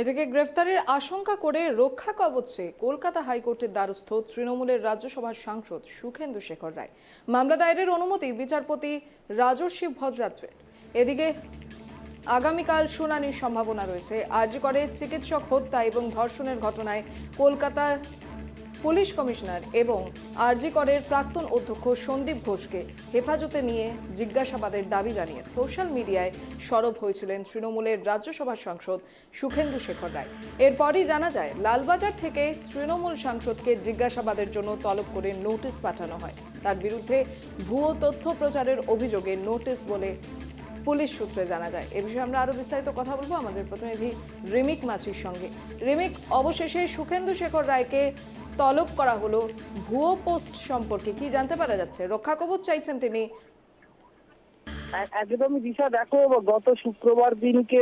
এদিকে গ্রেফতারের আশঙ্কা করে রক্ষা কবচে কলকাতা হাইকোর্টের দ্বারস্থ তৃণমূলের রাজ্যসভার সাংসদ সুখেন্দু শেখর রায়। মামলা দায়েরের অনুমতি বিচারপতি রাজস্বী ভদ্রাত্রের। এদিকে আগামীকাল শুনানির সম্ভাবনা রয়েছে। আর্জি করে চিকিৎসক হত্যা এবং ধর্ষণের ঘটনায় কলকাতার পুলিশ কমিশনার এবং আরজি করের প্রাক্তন অধ্যক্ষ সন্দীপ ঘোষকে হেফাজতে নিয়ে জিজ্ঞাসাবাদের দাবি জানিয়ে সোশ্যাল মিডিয়ায় সরব হয়েছিলেন তৃণমূলের রাজ্যসভার সাংসদ সুখেন্দু শেখর রায়। এরপরই জানা যায়, লালবাজার থেকে তৃণমূল সাংসদকে জিজ্ঞাসাবাদের জন্য তলব করে নোটিশ পাঠানো হয়। তার বিরুদ্ধে ভুয়ো তথ্য প্রচারের অভিযোগে নোটিশ বলে পুলিশ সূত্রে জানা যায়। এ বিষয়ে আমরা আরও বিস্তারিত কথা বলব। আমাদের প্রতিনিধি রিমিক মাছির সঙ্গে। রিমিক, অবশেষে সুখেন্দু শেখর রায়কে তলব করা হলো ভুয়ো পোস্ট সম্পর্কে। কি জানতে পারা যাচ্ছে? রক্ষা কবচ চাইছেন তিনি। একদমই দিশা দেখো, গত শুক্রবার দিনকে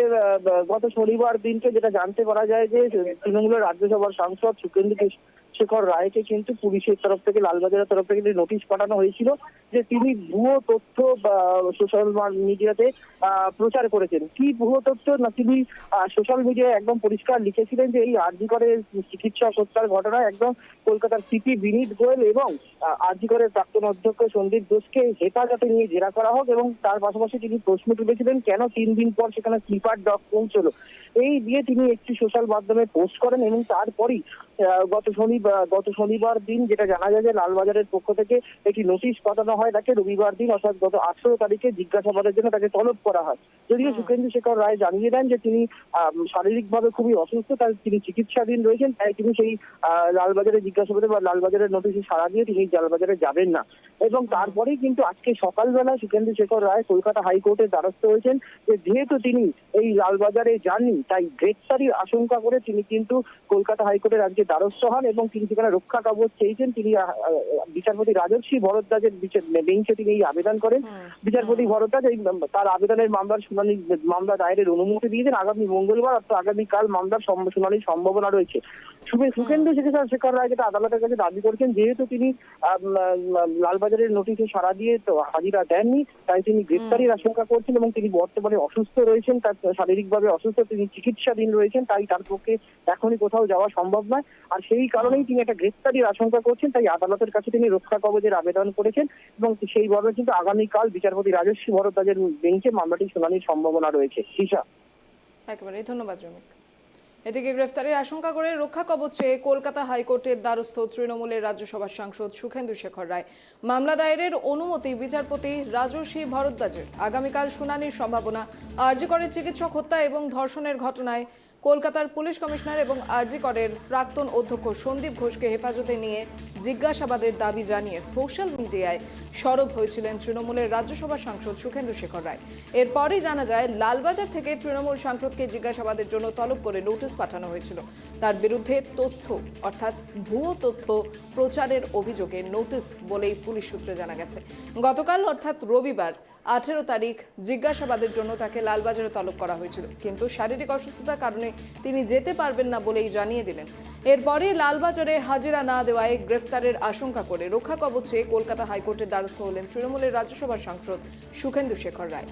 গত শনিবার দিনকে যেটা জানতে পারা যায় যে তৃণমূলের রাজ্যসভার সাংসদ সুকেন্দ্র কেশ- শেখর রায়কে কিন্তু পুলিশের তরফ থেকে, লালবাজারের তরফ থেকে নোটিশ পাঠানো হয়েছিল যে তিনি ভুয়ো তথ্য সোশ্যাল মিডিয়াতে প্রচার করেছেন। কি ভুয়ো তথ্য? না, তিনি সোশ্যাল মিডিয়ায় একদম পরিষ্কার লিখেছিলেন যে এই আরজি করে চিকিৎসা হত্যার ঘটনায় একদম কলকাতার সিপি বিনীত গোয়েল এবং আরজি করের প্রাক্তন অধ্যক্ষ সন্দীপ ঘোষকে হেফাজতে নিয়ে জেরা করা হোক এবং তার পাশাপাশি তিনি প্রশ্ন তুলেছিলেন, কেন তিন দিন পর সেখানে স্লিপার ডগ পৌঁছলো? এই দিয়ে তিনি একটি সোশ্যাল মাধ্যমে পোস্ট করেন এবং তারপরই গত শনিবার গত শনিবার দিন যেটা জানা যায় যে লালবাজারের পক্ষ থেকে একটি নোটিশ পাঠানো হয় তাকে রবিবার দিন অর্থাৎ গত আঠেরো তারিখে জিজ্ঞাসাবাদের জন্য তাকে তলব করা হয়। যদিও সুকেন্দ্র শেখর রায় জানিয়ে দেন যে তিনি শারীরিক ভাবে খুবই অসুস্থ তাই তিনি চিকিৎসাধীন রয়েছেন তাই তিনি সেই আহ, লালবাজারে জিজ্ঞাসাবাদে বা লালবাজারের নোটিশে সাড়া দিয়ে তিনি লালবাজারে যাবেন না। এবং তারপরেই কিন্তু আজকে সকালবেলা সুকেন্দ্র শেখর রায় কলকাতা হাইকোর্টের দ্বারস্থ হয়েছেন যে যেহেতু তিনি এই লালবাজারে যাননি তাই গ্রেপ্তারির আশঙ্কা করে তিনি কিন্তু কলকাতা হাইকোর্টের আজকে দ্বারস্থ হন এবং তিনি সেখানে রক্ষা কবচ চেয়েছেন। তিনি বিচারপতি রাজস্বী ভরদ্বাজের বেঞ্চে তিনি এই আবেদন করেন। বিচারপতি ভরদ্বাজ এই তার আবেদনের মামলার শুনানি মামলা দায়েরের অনুমতি দিয়েছেন। আগামী মঙ্গলবার অর্থাৎ আগামীকাল মামলার শুনানির সম্ভাবনা রয়েছে। সুখেন্দু শেখর শেখর রায় যেটা আদালতের কাছে দাবি করছেন যেহেতু তিনি লালবাজারের নোটিশে সাড়া দিয়ে তো হাজিরা দেননি তাই তিনি গ্রেপ্তারির আশঙ্কা করছেন এবং তিনি বর্তমানে অসুস্থ রয়েছেন তার শারীরিকভাবে অসুস্থ তিনি চিকিৎসাধীন রয়েছেন তাই তার পক্ষে এখনই কোথাও যাওয়া সম্ভব নয়। আর সেই কারণেই তিনি একটা গ্রেপ্তারির আশঙ্কা করছেন, তাই আদালতের কাছে তিনি রক্ষা কবচের আবেদন করেছেন এবং সেইভাবে কিন্তু আগামীকাল বিচারপতি রাজস্বী ভরদ্বাজের বেঞ্চে মামলাটি শুনানির সম্ভাবনা রয়েছে। ঈশা একেবারেই ধন্যবাদ, রমিক। এদিকে গ্রেফতারের আশঙ্কা করে রক্ষা কবচে কলকাতা হাইকোর্টের দ্বারস্থ তৃণমূলের রাজ্যসভার সাংসদ সুখেন্দু শেখর রায়। মামলা দায়েরের অনুমতি বিচারপতি রাজস্বী ভরদ্বাজের। আগামীকাল শুনানির সম্ভাবনা আরজি করে চিকিৎসক হত্যা এবং ধর্ষণের ঘটনায় কলকাতার পুলিশ কমিশনার এবং আরজি করের প্রাক্তন অধ্যক্ষ সন্দীপ ঘোষকে হেফাজতে নিয়ে জিজ্ঞাসাবাদের দাবি জানিয়ে সোশ্যাল মিডিয়ায় সরব হয়েছিলেন তৃণমূলের রাজ্যসভা সাংসদ সুখেন্দু শেখর রায়। এরপরই জানা যায়, লালবাজার থেকে তৃণমূল সাংসদকে জিজ্ঞাসাবাদের জন্য তলব করে নোটিশ পাঠানো হয়েছিল। তার বিরুদ্ধে তথ্য, অর্থাৎ ভুয়ো তথ্য প্রচারের অভিযোগে নোটিশ বলেই পুলিশ সূত্রে জানা গেছে। গতকাল, অর্থাৎ রবিবার, আঠেরো তারিখ, জিজ্ঞাসাবাদের জন্য তাকে লালবাজারে তলব করা হয়েছিল। কিন্তু শারীরিক অসুস্থতার কারণে তিনি যেতে পারবেন না বলেই জানিয়ে দিলেন। এরপরে লালবাজারে হাজিরা না দেওয়ায় গ্রেফতারের আশঙ্কা করে রক্ষা কবচে কলকাতা হাইকোর্টের দ্বারস্থ হলেন তৃণমূলের রাজ্যসভার সাংসদ সুখেন্দু শেখর রায়।